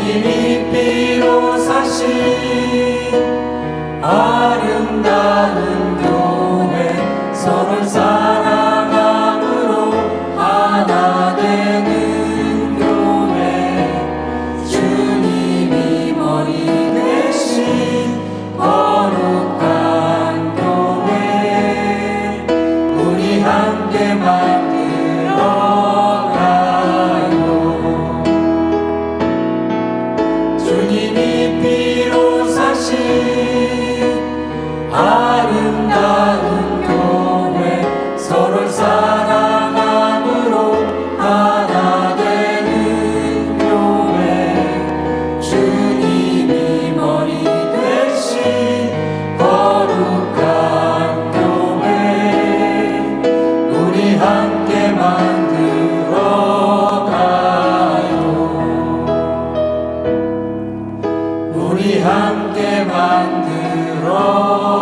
주님이 비로 사신 아름다운 우리 함께 만들어.